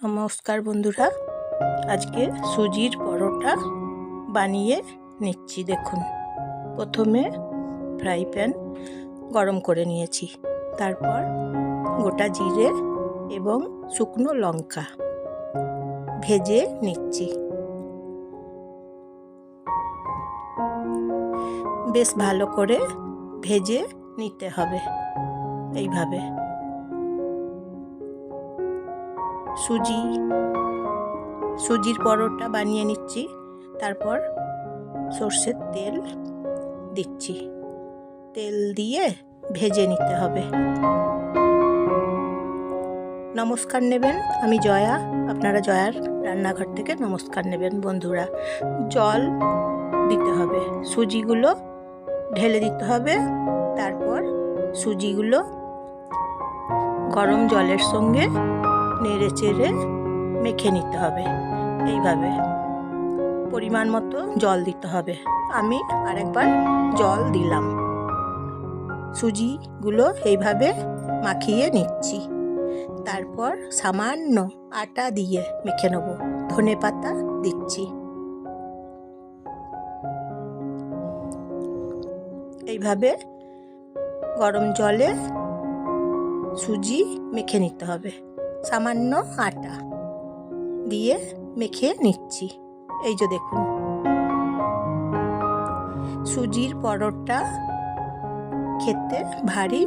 নমস্কার বন্ধুরা। আজকে সুজির পরোটা বানিয়ে নিচ্ছি, দেখুন। প্রথমে ফ্রাই প্যান গরম করে নিয়েছি। তারপর গোটা জিরে এবং শুকনো লঙ্কা ভেজে নিচ্ছি। বেশ ভালো করে ভেজে নিতে হবে এইভাবে। সুজি, সুজির পরোটা বানিয়ে নিচ্ছি। তারপর সর্ষের তেল দিচ্ছি। তেল দিয়ে ভেজে নিতে হবে। নমস্কার নেবেন, আমি জয়া। আপনারা জয়ার রান্নাঘর থেকে নমস্কার নেবেন, বন্ধুরা। জল দিতে হবে, সুজিগুলো ঢেলে দিতে হবে। তারপর সুজিগুলো গরম জলের সঙ্গে নেড়ে চেড়ে মেখে নিতে হবে। এইভাবে পরিমাণ মতো জল দিতে হবে। আমি আরেকবার জল দিলাম। সুজিগুলো এইভাবে মাখিয়ে নিচ্ছি। তারপর সামান্য আটা দিয়ে মেখে নেব। ধনে পাতা দিচ্ছি। এইভাবে গরম জলে সুজি মেখে নিতে হবে। সামান্য আটা দিয়ে মেখে নিচ্ছি। এই যে দেখুন। সুজির পরোটা খেতে ভারী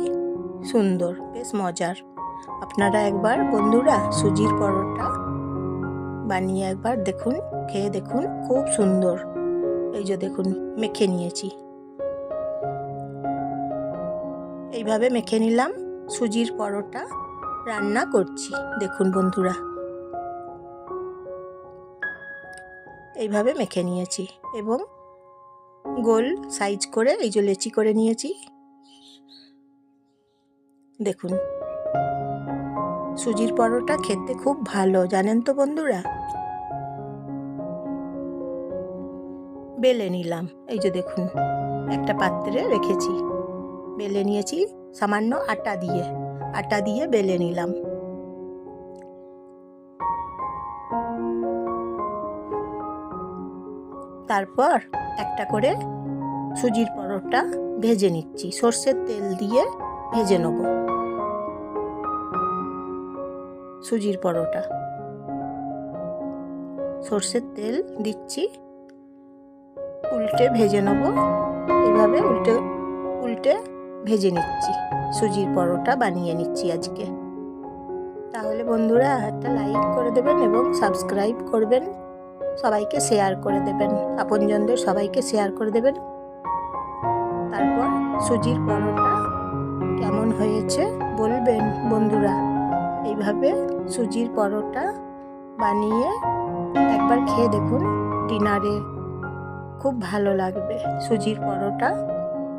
সুন্দর, বেশ মজার। আপনারা একবার বন্ধুরা সুজির পরোটা বানিয়ে একবার দেখুন, খেয়ে দেখুন, খুব সুন্দর। এই যে দেখুন, মেখে নিয়েছি। এইভাবে মেখে নিলাম সুজির পরোটা। রান্না করছি। দেখুন বন্ধুরা। এইভাবে মেখে নিয়েছি এবং গোল সাইজ করে এই যে লেচি করে নিয়েছি। দেখুন। সুজির পরোটা খেতে খুব ভালো, জানেন তো বন্ধুরা? বেলে নিলাম। এই যে দেখুন, একটা পাত্রে রেখেছি। বেলে নিয়েছি সামান্য আটা দিয়ে। আটা দিয়ে বেলে নিলাম। তারপর একটা করে সুজির পরোটা ভেজে নিচ্ছি। সর্ষের তেল দিয়ে ভেজে নেব সুজির পরোটা। সর্ষের তেল দিচ্ছি, উল্টে ভেজে নেব। এইভাবে উল্টে উল্টে ভেজে নিচ্ছি। সুজির পরোটা বানিয়ে নিচ্ছি আজকে। তাহলে বন্ধুরা একটা লাইক করে দেবেন এবং সাবস্ক্রাইব করবেন। সবাইকে শেয়ার করে দেবেন। আপনজনদের সবাইকে শেয়ার করে দেবেন। তারপর সুজির পরোটা কেমন হয়েছে বলবেন বন্ধুরা। এইভাবে সুজির পরোটা বানিয়ে একবার খেয়ে দেখুন ডিনারে। খুব ভালো লাগবে সুজির পরোটা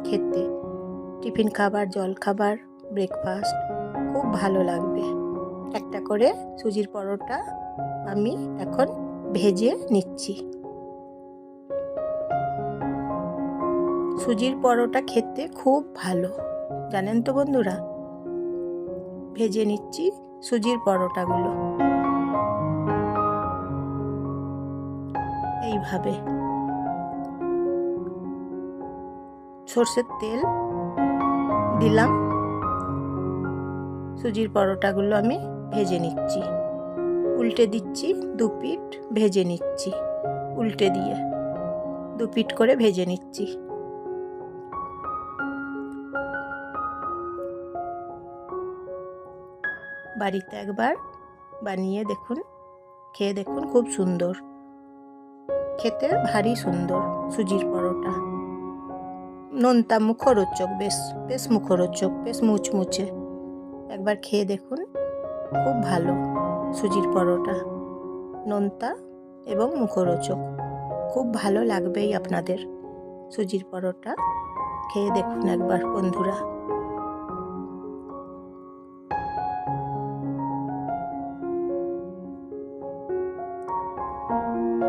খেতে। টিফিন খাবার, জল খাবার ব্রেকফাস্ট খুব ভালো লাগবে। একটা করে সুজির পরোটা আমি এখন ভেজে নিচ্ছি। সুজির পরোটা খেতে খুব ভালো। জানেন তো বন্ধুরা, ভেজে নিচ্ছি সুজির পরোটাগুলো। এইভাবে। সর্ষের তেল দিলাম। সুজির পরোটাগুলো আমি ভেজে নিচ্ছি। উল্টে দিচ্ছি দু পিঠ ভেজে নিচ্ছি। উল্টে দিয়ে দু পিঠ করে ভেজে নিচ্ছি। বাড়িতে একবার বানিয়ে দেখুন, খেয়ে দেখুন খুব সুন্দর। খেতে ভারী সুন্দর সুজির পরোটা। নোনতা মুখরোচক, বেশ বেশ মুখরোচক, বেশ মুচমুচে। একবার খেয়ে দেখুন, খুব ভালো সুজির পরোটা। নোনতা এবং মুখরোচক, খুব ভালো লাগবেই আপনাদের সুজির পরোটা। খেয়ে দেখুন একবার, বন্ধুরা।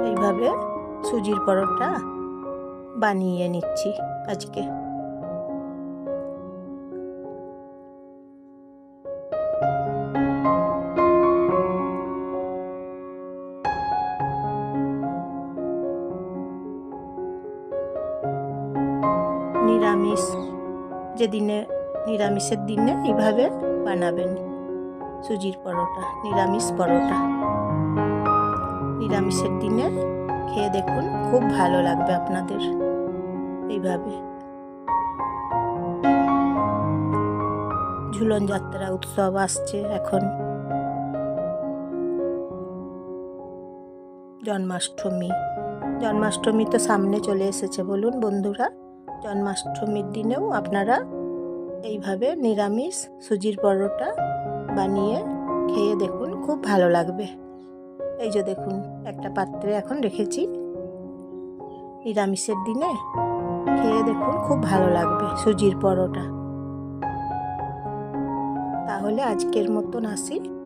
এইভাবে সুজির পরোটা বানিয়ে নিচ্ছি আজকে। নিরামিষ, যেদিনে, নিরামিষের দিনে এইভাবে বানাবেন সুজির পরোটা, নিরামিষ পরোটা। নিরামিষের দিনে খেয়ে দেখুন, খুব ভালো লাগবে আপনাদের। এইভাবে। ঝুলন যাত্রা উৎসব আসছে এখন। জন্মাষ্টমী। জন্মাষ্টমী তো সামনে চলে এসেছে, বলুন বন্ধুরা। জন্মাষ্টমীর দিনেও আপনারা এইভাবে নিরামিষ সুজির পরোটা বানিয়ে খেয়ে দেখুন, খুব ভালো লাগবে। এই যে দেখুন, একটা পাত্রে এখন রেখেছি। নিরামিষের দিনে খেয়ে দেখুন খুব ভালো লাগবে সুজির পরোটা। তাহলে আজকের মতন আসি।